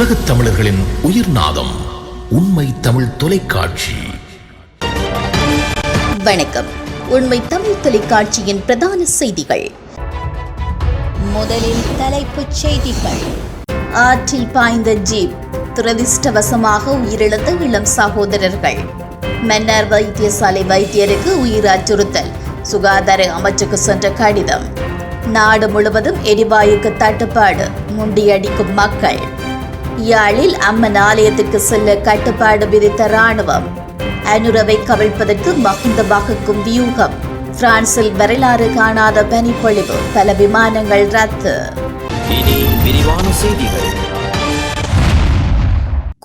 உலகத் தமிழர்களின் உயிர் நாதம் உண்மை தமிழ் தொலைக்காட்சி. வணக்கம். உண்மை தமிழ் தொலைக்காட்சியின் பிரதான செய்திகள். முதலில் தலைப்புச் செய்திகள். ஆற்றில் பாய்ந்த ஜீப் துரதிர்ஷ்டவசமாக உயிரிழந்த இளம் சகோதரர்கள். மன்னார் வைத்தியசாலை வைத்தியருக்கு உயிர் அச்சுறுத்தல் சுகாதார அமைச்சுக்கு சென்ற கடிதம். நாடு முழுவதும் எரிவாயுக்கு தட்டுப்பாடு முண்டியடிக்கும் மக்கள். யாழில் அம்மன் ஆலயத்திற்கு செல்ல கட்டுப்பாடு விதித்த ராணுவம் அனுரவை கவிழ்ப்பதற்கு மகிந்த வகுக்கும் வியூகம். பிரான்சில் வரலாறு காணாத பனிப்பொழிவு பல விமானங்கள் ரத்து.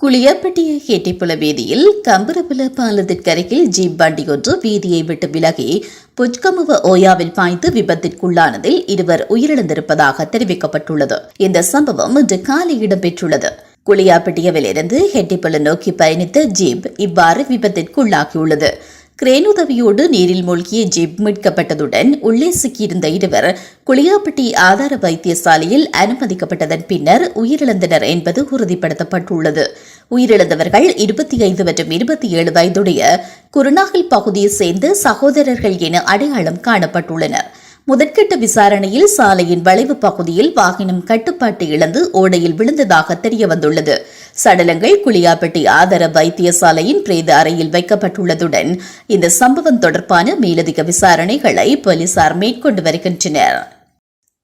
குளியப்பட்டிய கேட்டிப்புல வீதியில் கம்பரபுல பாலத்திற்கருகில் ஜீப் வண்டி ஒன்று வீதியை விட்டு விலகி புஜ்கமுவ ஓயாவில் பாய்ந்து விபத்திற்குள்ளானதில் இருவர் உயிரிழந்திருப்பதாக தெரிவிக்கப்பட்டுள்ளது. இந்த சம்பவம் இன்று காலை இடம்பெற்றுள்ளது. குளியாப்பட்டியவிலிருந்து ஹெட்டிப்புல நோக்கி பயணித்த ஜீப் இவ்வாறு விபத்திற்குள்ளாகியுள்ளது. கிரேன் உதவியோடு நீரில் மூழ்கிய ஜீப் மீட்கப்பட்டதுடன் உள்ளே சிக்கியிருந்த இருவர் குளியாப்பட்டி ஆதார வைத்தியசாலையில் அனுமதிக்கப்பட்டதன் பின்னர் உயிரிழந்தனர் என்பது உறுதிப்படுத்தப்பட்டுள்ளது. உயிரிழந்தவர்கள் இருபத்தி ஐந்து மற்றும் இருபத்தி ஏழு வயதுடைய குருநாகல் பகுதியை சேர்ந்த சகோதரர்கள் என அடையாளம் காணப்பட்டுள்ளனர். முதற்கட்ட விசாரணையில் சாலையின் வளைவு பகுதியில் வாகனம் கட்டுப்பாட்டு இழந்து ஓடையில் விழுந்ததாக தெரியவந்துள்ளது. சடலங்கள் குளியாப்பட்டி ஆதார வைத்தியசாலையின் பிரேத அறையில் வைக்கப்பட்டுள்ளதுடன் இந்த சம்பவம் தொடர்பான மேலதிக விசாரணைகளை போலீசார் மேற்கொண்டு வருகின்றனர்.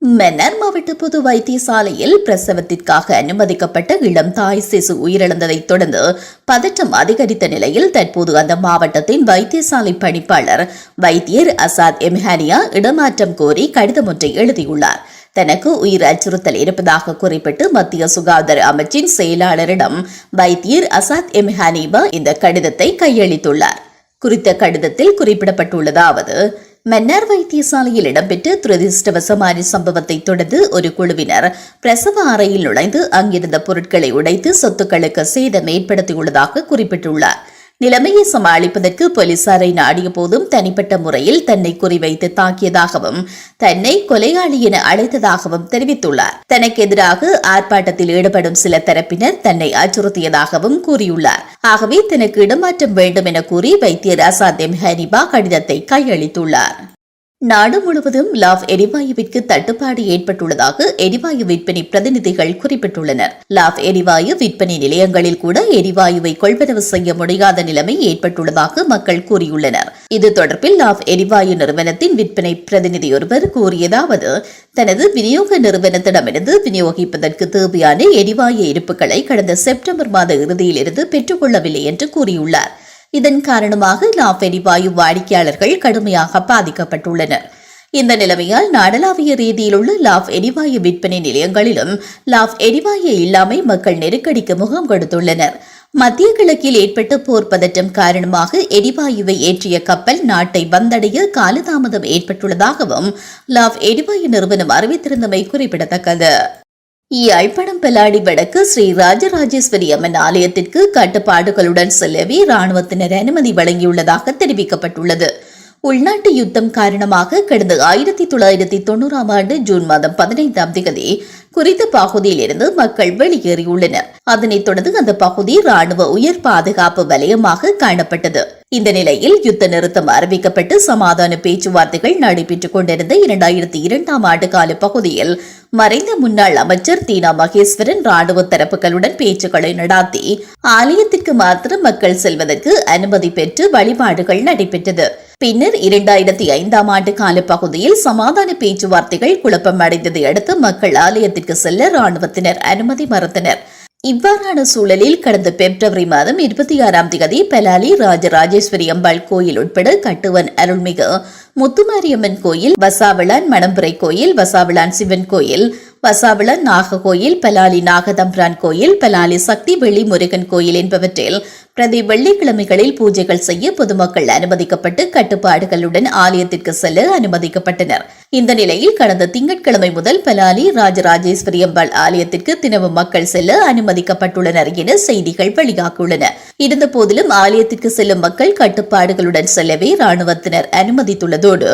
மன்னார் மாவட்ட பொது வைத்தியசாலையில் பிரசவத்திற்காக அனுமதிக்கப்பட்ட இளம் தாய் சிசு உயிரிழந்ததைத் தொடர்ந்து பதற்றம் அதிகரித்த நிலையில் தற்போது அந்த மாவட்டத்தின் வைத்தியசாலை பணிப்பாளர் வைத்தியர் அசாத் எம்ஹானியா இடமாற்றம் கோரி கடிதம் ஒன்றை எழுதியுள்ளார். தனக்கு உயிர் அச்சுறுத்தல் இருப்பதாக குறிப்பிட்டு மத்திய சுகாதார அமைச்சின் செயலாளரிடம் வைத்தியர் அசாத் எம்ஹானிபா இந்த கடிதத்தை கையளித்துள்ளார். குறித்த கடிதத்தில் குறிப்பிடப்பட்டுள்ளதாவது மன்னார் வைத்தியசாலையில் இடம்பெற்ற துரதிருஷ்டவசமான சம்பவத்தை தொடர்ந்து ஒரு குழுவினர் பிரசவ அறையில் நுழைந்து அங்கிருந்த பொருட்களை உடைத்து சொத்துக்களுக்கு சேதம் ஏற்படுத்தியுள்ளதாக குறிப்பிட்டுள்ளார். நிலைமையை சமாளிப்பதற்கு போலீசாரை நாடிய போதும் தனிப்பட்ட முறையில் தன்னை குறிவைத்து தாக்கியதாகவும் தன்னை கொலையாளி என அழைத்ததாகவும் தெரிவித்துள்ளார். தனக்கு எதிராக ஆர்ப்பாட்டத்தில் ஈடுபடும் சில தரப்பினர் தன்னை அச்சுறுத்தியதாகவும் கூறியுள்ளார். ஆகவே தனக்கு இடமாற்றம் வேண்டும் என கூறி வைத்தியர் அசாத் எம். ஹனிபா கடிதத்தை கையளித்துள்ளார். நாடு முழுவதும் லாவ் எரிவாயுவிற்கு தட்டுப்பாடு ஏற்பட்டுள்ளதாக எரிவாயு விற்பனை பிரதிநிதிகள் குறிப்பிட்டுள்ளனர். லாவ் எரிவாயு விற்பனை நிலையங்களில் கூட எரிவாயுவை கொள்வனவு செய்ய முடியாத நிலைமை ஏற்பட்டுள்ளதாக மக்கள் கூறியுள்ளனர். இது தொடர்பில் லாவ் எரிவாயு நிறுவனத்தின் விற்பனை பிரதிநிதி ஒருவர் கூறியதாவது தனது விநியோக நிறுவனத்திடமிருந்து விநியோகிப்பதற்கு தேவையான எரிவாயு இருப்புகளை கடந்த செப்டம்பர் மாத இறுதியிலிருந்து பெற்றுக்கொள்ளவில்லை என்று கூறியுள்ளார். இதன் காரணமாக லாப் எரிவாயு வாடிக்கையாளர்கள் கடுமையாக பாதிக்கப்பட்டுள்ளனர். இந்த நிலைமையால் நாடளாவிய ரீதியில் உள்ள லாப் எரிவாயு விற்பனை நிலையங்களிலும் லாப் எரிவாயு இல்லாமை மக்கள் நெருக்கடிக்கு முகம் கொடுத்துள்ளனர். மத்திய கிழக்கில் ஏற்பட்ட போர் பதற்றம் காரணமாக எரிவாயுவை ஏற்றிய கப்பல் நாட்டை வந்தடைய காலதாமதம் ஏற்பட்டுள்ளதாகவும் லாப் எரிவாயு நிறுவனம் அறிவித்திருந்தமை குறிப்பிடத்தக்கது. யாழ்ப்பாணம் பெலாடி வடக்கு ஸ்ரீ ராஜராஜேஸ்வரி அம்மன் ஆலயத்திற்கு கட்டுப்பாடுகளுடன் செல்லவே ராணுவத்தினர் அனுமதி வழங்கியுள்ளதாக தெரிவிக்கப்பட்டுள்ளது. உள்நாட்டு யுத்தம் காரணமாக கடந்த ஆயிரத்தி தொள்ளாயிரத்தி தொண்ணூறாம் ஆண்டு ஜூன் மாதம் பதினைந்தாம் தேதி குறித்த பகுதியில் இருந்து மக்கள் வெளியேறியுள்ளனர். அதனைத் தொடர்ந்து அந்த பகுதி ராணுவ உயர் பாதுகாப்பு வலயமாக காணப்பட்டது. இந்த நிலையில் யுத்த நிறுத்தம் அறிவிக்கப்பட்டு சமாதான பேச்சுவார்த்தைகள் நடைபெற்றுக் கொண்டிருந்த இரண்டாயிரத்தி இரண்டாம் ஆண்டு கால பகுதியில் மறைந்த முன்னாள் அமைச்சர் தீனா மகேஸ்வரன் ராணுவ தரப்புகளுடன் பேச்சுக்களை நடாத்தி ஆலயத்திற்கு மாத்திரம் மக்கள் செல்வதற்கு அனுமதி பெற்று வழிபாடுகள் நடைபெற்றது. பின்னர் இரண்டாயிரத்தி ஐந்தாம் ஆண்டு காலப்பகுதியில் சமாதான பேச்சுவார்த்தைகள் குழப்பம் அடைந்ததை அடுத்து மக்கள் ஆலயத்திற்கு செல்ல ராணுவத்தினர் அனுமதி மறுத்தனர். இவ்வாறான சூழலில் கடந்த பிப்ரவரி மாதம் இருபத்தி ஆறாம் தேதி பெலாலி ராஜராஜேஸ்வரி அம்பாள் கோயில் உட்பட கட்டுவன் அருள்மிகு முத்துமாரியம்மன் கோயில் வசாவிளான் மணம்புரை கோயில் வசாவிளான் சிவன் கோயில் வசாவிளான் நாக கோயில் பெலாலி நாகதம்பிரான் கோயில் பலாலி சக்தி வெளி முருகன் கோயில் என்பவற்றில் பிரதி வெள்ளிக்கிழமைகளில் பூஜைகள் செய்ய பொதுமக்கள் அனுமதிக்கப்பட்டு கட்டுப்பாடுகளுடன் ஆலயத்திற்கு செல்ல அனுமதிக்கப்பட்டனர். இந்த நிலையில் கடந்த திங்கட்கிழமை முதல் பலாலி ராஜராஜேஸ்வரி அம்பாள் ஆலயத்திற்கு தினமும் மக்கள் செல்ல அனுமதிக்கப்பட்டுள்ளனர் என செய்திகள் வெளியாகியுள்ளன. இருந்த போதிலும் ஆலயத்திற்கு செல்லும் மக்கள் கட்டுப்பாடுகளுடன் செல்லவே ராணுவத்தினர் அனுமதித்துள்ளதோடு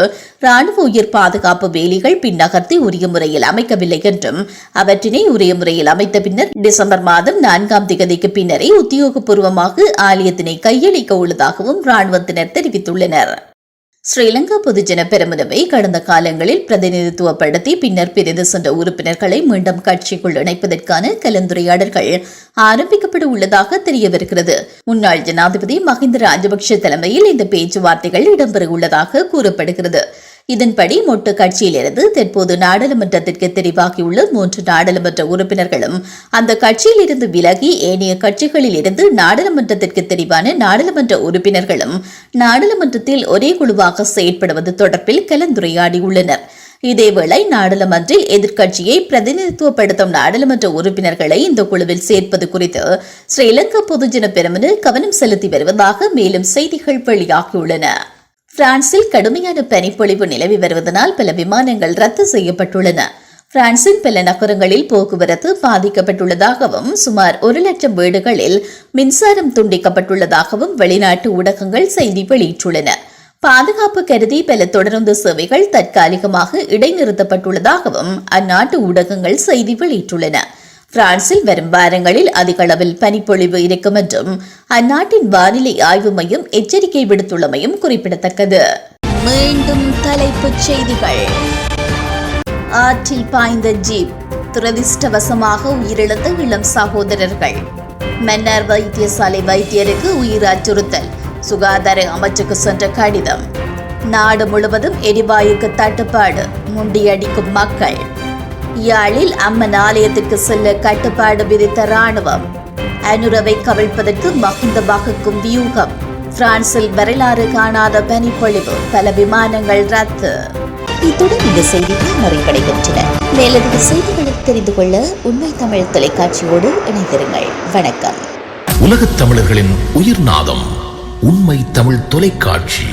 ராணுவ உயிர் பாதுகாப்பு வேலிகள் பின்னகர்த்தி உரிய முறையில் அமைக்கவில்லை என்றும் அவற்றினை உரிய முறையில் அமைத்த பின்னர் டிசம்பர் மாதம் நான்காம் திகதிக்கு பின்னரே உத்தியோகபூர்வமாக ஆலயத்தினை கையளிக்க உள்ளதாகவும் ராணுவத்தினர் தெரிவித்துள்ளனர். ஸ்ரீலங்கா பொதுஜன பெருமுனவை கடந்த காலங்களில் பிரதிநிதித்துவப்படுத்தி பின்னர் பிரிந்து சென்ற உறுப்பினர்களை மீண்டும் கட்சிக்குள் இணைப்பதற்கான கலந்துரையாடல்கள் ஆரம்பிக்கப்பட உள்ளதாக தெரியவிருக்கிறது முன்னாள் ஜனாதிபதி மஹிந்த ராஜபக்ஷ தலைமையில் இந்த பேச்சுவார்த்தைகள் இடம்பெற உள்ளதாக கூறப்படுகிறது. இதன்படி மொட்டு கட்சியிலிருந்து தற்போது நாடாளுமன்றத்திற்கு தெரிவாகியுள்ள மூன்று நாடாளுமன்ற உறுப்பினர்களும் அந்த கட்சியிலிருந்து விலகி ஏனைய கட்சிகளில் இருந்து நாடாளுமன்றத்திற்கு தெரிவான நாடாளுமன்ற உறுப்பினர்களும் நாடாளுமன்றத்தில் ஒரே குழுவாக செயற்படுவது தொடர்பில் கலந்துரையாடியுள்ளனர். இதேவேளை நாடாளுமன்றில் எதிர்க்கட்சியை பிரதிநிதித்துவப்படுத்தும் நாடாளுமன்ற உறுப்பினர்களை இந்த குழுவில் சேர்ப்பது குறித்து ஸ்ரீலங்கா பொதுஜன பெருமனு கவனம் செலுத்தி வருவதாக மேலும் செய்திகள் வெளியாகியுள்ளன. பிரான்சில் கடுமையான பனிப்பொழிவு நிலவி வருவதனால் பல விமானங்கள் ரத்து செய்யப்பட்டுள்ளன. பிரான்சின் பல நகரங்களில் போக்குவரத்து பாதிக்கப்பட்டுள்ளதாகவும் சுமார் ஒரு லட்சம் வீடுகளில் மின்சாரம் துண்டிக்கப்பட்டுள்ளதாகவும் வெளிநாட்டு ஊடகங்கள் செய்தி வெளியிட்டுள்ளன. பாதுகாப்பு கருதி பல தொடர்ந்து சேவைகள் தற்காலிகமாக இடைநிறுத்தப்பட்டுள்ளதாகவும் அந்நாட்டு ஊடகங்கள் செய்தி வெளியிட்டுள்ளன. பிரான்சில் வரும் வாரங்களில் அதிக அளவில் பனிப்பொழிவு இருக்கும் என்றும் அந்நாட்டின் வானிலை ஆய்வு மையம் எச்சரிக்கை விடுத்துள்ளமையும் குறிப்பிடத்தக்கது. மீண்டும் தலைப்புச் செய்திகள். ஆற்றில் பாய்ந்த ஜீப் துரதிர்ஷ்டவசமாக உயிரிழந்த இளம் சகோதரர்கள். மன்னார் வைத்தியசாலை வைத்தியருக்கு உயிர் அச்சுறுத்தல் சுகாதார அமைச்சுக்கு சென்ற கடிதம். நாடு முழுவதும் எரிவாயுக்கு தட்டுப்பாடு முண்டியடிக்கும் மக்கள். யாழில் அம்மன் ஆலயத்திற்கு செல்ல கட்டுப்பாடு விதித்த ராணுவம் அனுரவை கவிழ்ப்பதற்கு மகிந்த வகுக்கும் வியூகம். பிரான்சில் வரலாறு காணாத பனிப்பொழிவு பல விமானங்கள் ரத்து. இத்துடன் இந்த செய்திகள் நிறைவடைகின்றன. மேலதிக செய்திகளை தெரிந்து கொள்ள உண்மை தமிழ் தொலைக்காட்சியோடு இணைந்திருங்கள். வணக்கம். உலகத் தமிழர்களின் உயிர்நாதம் உண்மை தமிழ் தொலைக்காட்சி.